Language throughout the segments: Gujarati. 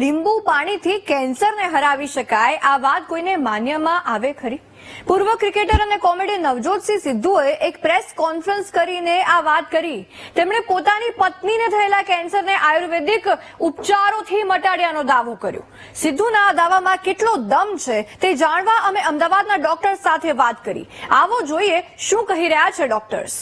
લીંબુ પાણીથી કેન્સરને હરાવી શકાય, આ વાત કોઈને માન્યમાં આવે ખરી? પૂર્વ ક્રિકેટર અને કોમેડી નવજોતસિંહ સિદ્ધુએ એક પ્રેસ કોન્ફરન્સ કરીને આ વાત કરી. તેમણે પોતાની પત્નીને થયેલા કેન્સરને આયુર્વેદિક ઉપચારોથી મટાડ્યાનો દાવો કર્યો. સિદ્ધુના દાવામાં કેટલો દમ છે તે જાણવા અમે અમદાવાદના ડોક્ટર્સ સાથે વાત કરી. આવો જોઈએ શું કહી રહ્યા છે ડોક્ટર્સ.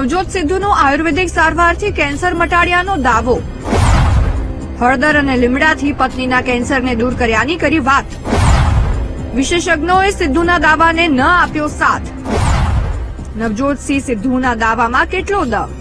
નવજોત સિદ્ધુનો આયુર્વેદિક સારવારથી કેન્સર મટાડ્યાનો દાવો. હળદર અને લીમડાથી પત્નીના કેન્સરને દૂર કર્યાની કરી વાત. વિશેષજ્ઞોએ સિદ્ધુના દાવાને ન આપ્યો સાથ. નવજોતસિંહ સિદ્ધુના દાવામાં કેટલો દમ?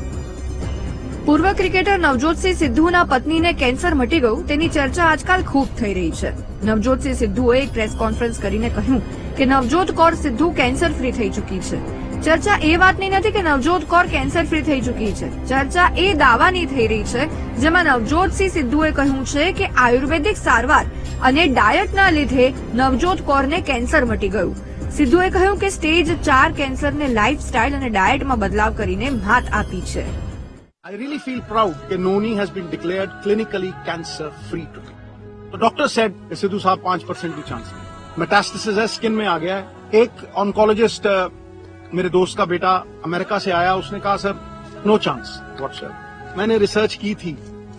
પૂર્વ ક્રિકેટર નવજોતસિંહ સિદ્ધુના પત્નીને કેન્સર મટી ગયું તેની ચર્ચા આજકાલ ખૂબ થઈ રહી છે. નવજોતસિંહ સિદ્ધુએ એક પ્રેસ કોન્ફરન્સ કરીને કહ્યું કે નવજોત કૌર સિદ્ધુ કેન્સર ફ્રી થઈ ચૂકી છે. ચર્ચા એ વાતની નથી કે નવજોત કૌર કેન્સર ફ્રી થઈ ચૂકી છે ચર્ચા એ દાવાની થઈ રહી છે જેમાં નવજોતસિંહ સિદ્ધુએ કહ્યું છે કે આયુર્વેદિક સારવાર અને ડાયટના લીધે નવજોત કૌરને કેન્સર મટી ગયું સિદ્ધુએ કહ્યું કે સ્ટેજ ચાર કેન્સરને લાઇફસ્ટાઇલ અને ડાયટમાં બદલાવ કરીને માત આપી છે I really feel proud that Noni has been declared clinically cancer free today. तो डॉक्टर सेड सिद्धू साहब पांच परसेंट की चांस है मेटास्टेसिस है स्किन में आ गया है एक ऑन्कोलॉजिस्ट मेरे दोस्त का बेटा अमेरिका से आया, उसने कहा, सर, नो चांस व्हाट्सएप मैंने रिसर्च की थी।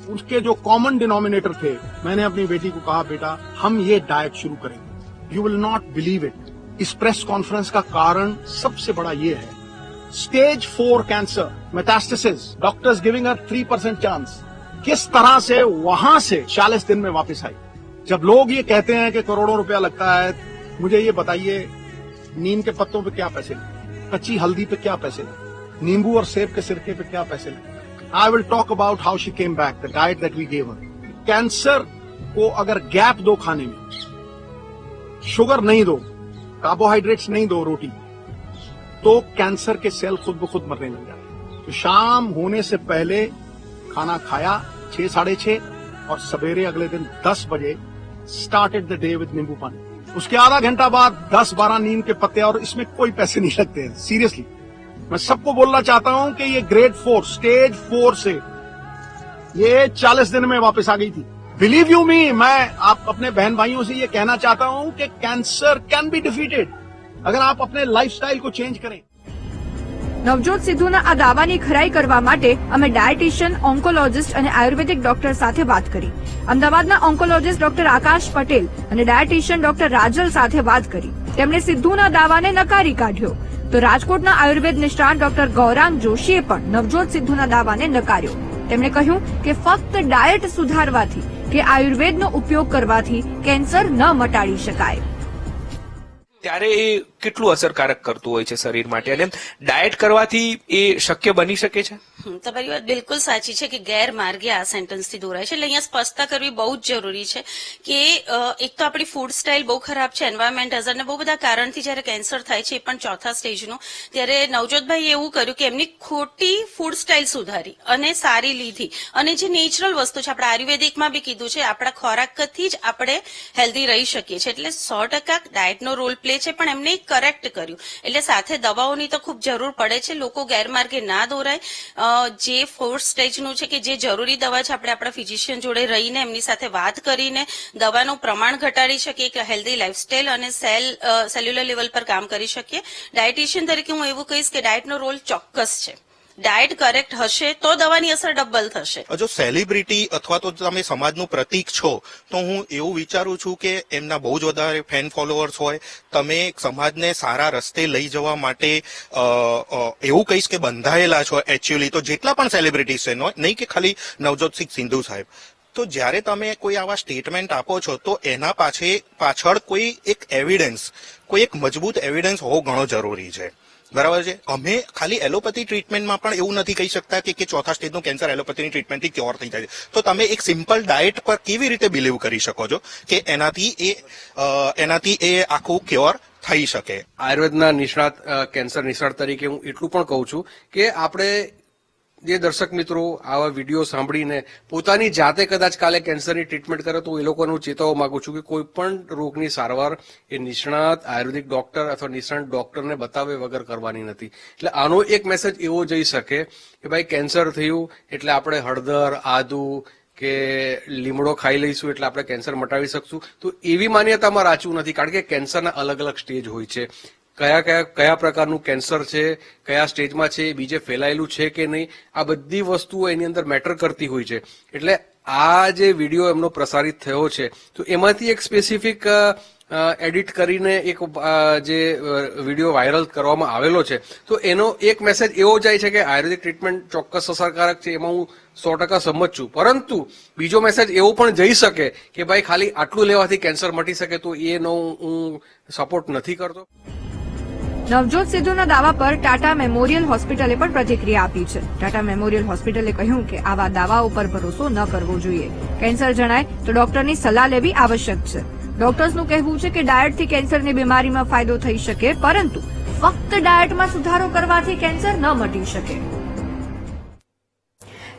उसके जो कॉमन डिनोमिनेटर थे, मैंने अपनी बेटी को कहा, बेटा, हम ये डाइट शुरू करेंगे। You will not believe it इस प्रेस कॉन्फ्रेंस का कारण सबसे बड़ा ये है। Stage four cancer, metastasis, doctors giving a three percent chance. किस तरह से वहाँ से चालीस दिन में वापस आई? जब लोग ये कहते हैं कि करोड़ों रुपया लगता है, मुझे ये बताइए, नीम के पत्तों पे क्या पैसे लगे कच्ची हल्दी पे क्या पैसे लगे? नींबू और सेब के सिरके पे क्या पैसे लगे? I will talk about how she came back the diet that we gave her cancer को अगर गैप दो खाने में शुगर नहीं दो कार्बोहाइड्रेट्स नहीं दो रोटी तो कैंसर के सेल खुद ब खुद मरने लग जाते तो शाम होने से पहले खाना खाया छह साढ़े छह और सवेरे अगले दिन दस बजे स्टार्टेड द डे विद नींबू पानी। उसके आधा घंटा बाद दस बारह नीम के पत्ते और इसमें कोई पैसे नहीं लगते हैं सीरियसली मैं सबको बोलना चाहता हूँ कि ये ग्रेड फोर स्टेज फोर से ये चालीस दिन में वापस आ गई थी। बिलीव यू मी मैं आप अपने बहन भाइयों से ये कहना चाहता हूँ कि कैंसर कैन बी डिफीटेड अगर आप अपने लाइफस्टाइल को चेंज करें। નવજોત સિદ્ધુના આ દાવાની ખરાઈ કરવા માટે અમે ડાયટિશિયન, ઓન્કોલોજિસ્ટ અને આયુર્વેદિક ડોક્ટર સાથે વાત કરી. અમદાવાદના ઓન્કોલોજિસ્ટ ડોક્ટર આકાશ પટેલ અને ડાયટિશિયન ડોક્ટર રાજલ સાથે વાત કરી. તેમણે સિદ્ધુના દાવાને નકારી કાઢ્યો. તો રાજકોટના આયુર્વેદ નિષ્ણાત ડોક્ટર ગૌરાંગ જોશીએ પણ નવજોત સિદ્ધુના દાવાને નકાર્યો. તેમણે કહ્યું કે ફક્ત ડાયટ સુધારવાથી કે આયુર્વેદનો ઉપયોગ કરવાથી કેન્સર ન મટાડી શકાય. ત્યારે એ કેટલું અસરકારક કરતું હોય છે શરીર માટે? અને ડાયટ કરવાથી એ શક્ય બની શકે છે? તમારી વાત બિલકુલ સાચી છે કે ગેરમાર્ગે આ સેન્ટન્સથી દોરાય છે. એટલે અહીંયા સ્પષ્ટતા કરવી બહુ જ જરૂરી છે કે એક તો આપણી ફૂડ સ્ટાઇલ બહુ ખરાબ છે એન્વાયરમેન્ટ અઝર ને બહુ બધા કારણથી જ્યારે કેન્સર થાય છે, એ પણ ચોથા સ્ટેજનું ત્યારે નવજોતભાઈ એવું કર્યું કે એમની ખોટી ફૂડ સ્ટાઇલ સુધારી અને સારી લીધી. અને જે નેચરલ વસ્તુ છે, આપણે આયુર્વેદિકમાં બી કીધું છે, આપણા ખોરાકથી જ આપણે હેલ્ધી રહી શકીએ છીએ. એટલે સો ટકા ડાયટનો રોલ પ્લે છે, પણ એમને કરેક્ટ કર્યું. એટલે સાથે દવાઓની તો ખૂબ જરૂર પડે છે, લોકો ગેરમાર્ગે ના દોરાય. જે ફોર્થ સ્ટેજનું છે કે જે જરૂરી દવા છે, આપણે આપણા ફિઝિશિયન જોડે રહીને એમની સાથે વાત કરીને દવાનું પ્રમાણ ઘટાડી શકીએ કે હેલ્ધી લાઇફસ્ટાઇલ અને સેલ સેલ્યુલર લેવલ પર કામ કરી શકીએ. ડાયટિશિયન તરીકે હું એવું કહીશ કે ડાયટનો રોલ ચોક્કસ છે. ડાયટ કરેક્ટ હશે તો દવાની અસર ડબલ થશે. જો સેલિબ્રિટી અથવા તો તમે સમાજનું પ્રતીક છો, તો હું એવું વિચારું છું કે એમના બહુ જ વધારે ફેન ફોલોઅર્સ હોય. તમે સમાજને સારા રસ્તે લઈ જવા માટે એવું કહીશ કે બંધાયેલા છો એકચ્યુઅલી તો જેટલા પણ સેલિબ્રિટીઝ છે નહીં કે ખાલી નવજોતસિંહ સિંધુ સાહેબ. તો જ્યારે તમે કોઈ આવા સ્ટેટમેન્ટ આપો છો, તો એના પાછે પાછળ કોઈ એક એવિડન્સ કોઈ એક મજબૂત એવિડન્સ હોવો ઘણો જરૂરી છે. બરાબર છે? અમે ખાલી એલોપેથી ટ્રીટમેન્ટમાં પણ એવું નથી કહી શકતા કે ચોથા સ્ટેજનું કેન્સર એલોપેથીની ટ્રીટમેન્ટથી ક્યોર થઈ જાય છે. તો તમે એક સિમ્પલ ડાયટ પર કેવી રીતે બિલીવ કરી શકો છો કે એનાથી એ એનાથી એ આખું ક્યોર થઈ શકે? આયુર્વેદના નિષ્ણાત કેન્સર નિષ્ણાત તરીકે હું એટલું પણ કહું છું કે આપણે જે દર્શક મિત્રો આવા વીડિયો સાંભળીને પોતાની જાતે કદાચ કાલે કેન્સરની ટ્રીટમેન્ટ કરે તો એ લોકોને હું ચેતવવા માંગુ છું કે કોઈ પણ રોગની સારવાર એ નિષ્ણાત આયુર્વેદિક ડોક્ટર અથવા નિષ્ણાત ડોક્ટરને બતાવે વગર કરવાની નથી. એટલે આનો એક મેસેજ એવો જઈ શકે કે ભાઈ કેન્સર થયું એટલે આપણે હળદર, આદુ કે લીમડો ખાઈ લઈશું એટલે આપણે કેન્સર મટાવી શકશું. તો એવી માન્યતામાં રાચવું નથી કારણ કે કેન્સરના અલગ અલગ સ્ટેજ હોય છે. કયા કયા કયા પ્રકારનું કેન્સર છે, કયા સ્ટેજમાં છે બીજે ફેલાયેલું છે કે નહીં, આ બધી વસ્તુઓ એની અંદર મેટર કરતી હોય છે. એટલે આ જે વીડિયો એમનો પ્રસારિત થયો છે, તો એમાંથી એક સ્પેસિફિક એડિટ કરીને એક જે વીડિયો વાયરલ કરવામાં આવેલો છે. તો એનો એક મેસેજ એવો જાય છે કે આયુર્વેદિક ટ્રીટમેન્ટ ચોક્કસ અસરકારક છે, એમાં હું સો ટકા સંમત છું. પરંતુ બીજો મેસેજ એવો પણ જઈ શકે કે ભાઈ ખાલી આટલું લેવાથી કેન્સર મટી શકે તો એનો હું સપોર્ટ નથી કરતો. નવજોત સિદ્ધુના દાવા પર ટાટા મેમોરિયલ હોસ્પિટલે પણ પ્રતિક્રિયા આપી છે. ટાટા મેમોરિયલ હોસ્પિટલે કહ્યું કે આવા દાવાઓ પર ભરોસો ન કરવો જોઈએ. કેન્સર જણાય તો ડોક્ટરની સલાહ લેવી આવશ્યક છે. ડોક્ટર્સનું કહેવું છે કે ડાયટથી કેન્સરની બીમારીમાં ફાયદો થઈ શકે, પરંતુ ફક્ત ડાયટમાં સુધારો કરવાથી કેન્સર ન મટી શકે.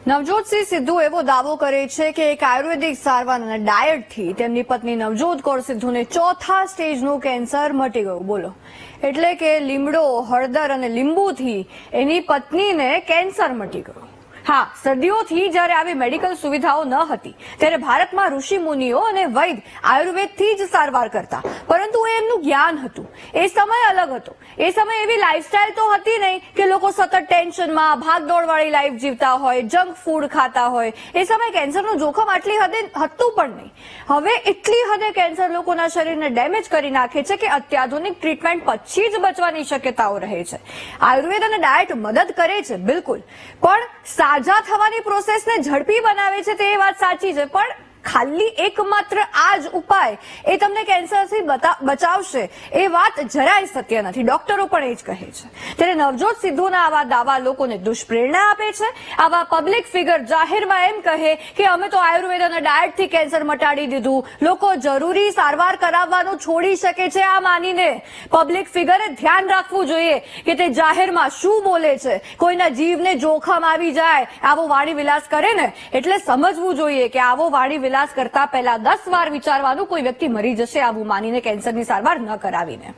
નવજોતસિંહ સિદ્ધુ એવો દાવો કરે છે કે એક આયુર્વેદિક સારવાર અને ડાયટથી તેમની પત્ની નવજોત કૌર સિદ્ધુને ચોથા સ્ટેજનું કેન્સર મટી ગયું. બોલો. એટલે કે લીમડો, હળદર અને લીંબુથી એની પત્નીને કેન્સર મટી ગયું. હા, સદીઓથી જ્યારે આવી મેડિકલ સુવિધાઓ ન હતી, ત્યારે ભારતમાં ઋષિ મુનિઓ અને વૈદ આયુર્વેદથી જ સારવાર કરતા. પરંતુ એ એમનું જ્ઞાન હતું. એ સમય અલગ હતો. એ સમય એવી લાઈફસ્ટાઈલ તો હતી નહીં કે લોકો સતત ટેન્શનમાં ભાગદોડવાળી લાઈફ જીવતા હોય જંક ફૂડ ખાતા હોય. એ સમય કેન્સરનું જોખમ આટલી હદે હતું પણ નહીં. હવે એટલી હદે કેન્સર લોકોના શરીરને ડેમેજ કરી નાખે છે કે અત્યાધુનિક ટ્રીટમેન્ટ પછી જ બચવાની શક્યતાઓ રહે છે. આયુર્વેદ અને ડાયટ મદદ કરે છે, બિલકુલ. પણ સાજા થવાની પ્રોસેસને ઝડપી બનાવે છે તે વાત સાચી છે. પણ ખાલી એકમાત્ર આ જ ઉપાય એ તમને કેન્સરથી બચાવશે એ વાત જરાય સત્ય નથી. ડોક્ટરો પણ એ જ કહે છે. ત્યારે નવજોત સિદ્ધુના આવા દાવા લોકોને દુષ્પ્રેરણા આપે છે. આવા પબ્લિક ફિગર જાહેરમાં એમ કહે કે અમે તો આયુર્વેદ અને ડાયટથી કેન્સર મટાડી દીધું. લોકો જરૂરી સારવાર કરાવવાનું છોડી શકે છે આ માનીને. પબ્લિક ફિગરે ધ્યાન રાખવું જોઈએ કે તે જાહેરમાં શું બોલે છે. કોઈના જીવને જોખમ આવી જાય, આવો વાણી વિલાસ કરે ને, એટલે સમજવું જોઈએ કે આવો વાણી વિલાસ કરતા પહેલા દસ વાર વિચારવાનું કોઈ વ્યક્તિ મરી જશે, આવું માનીને કેન્સરની સારવાર ન કરાવીને.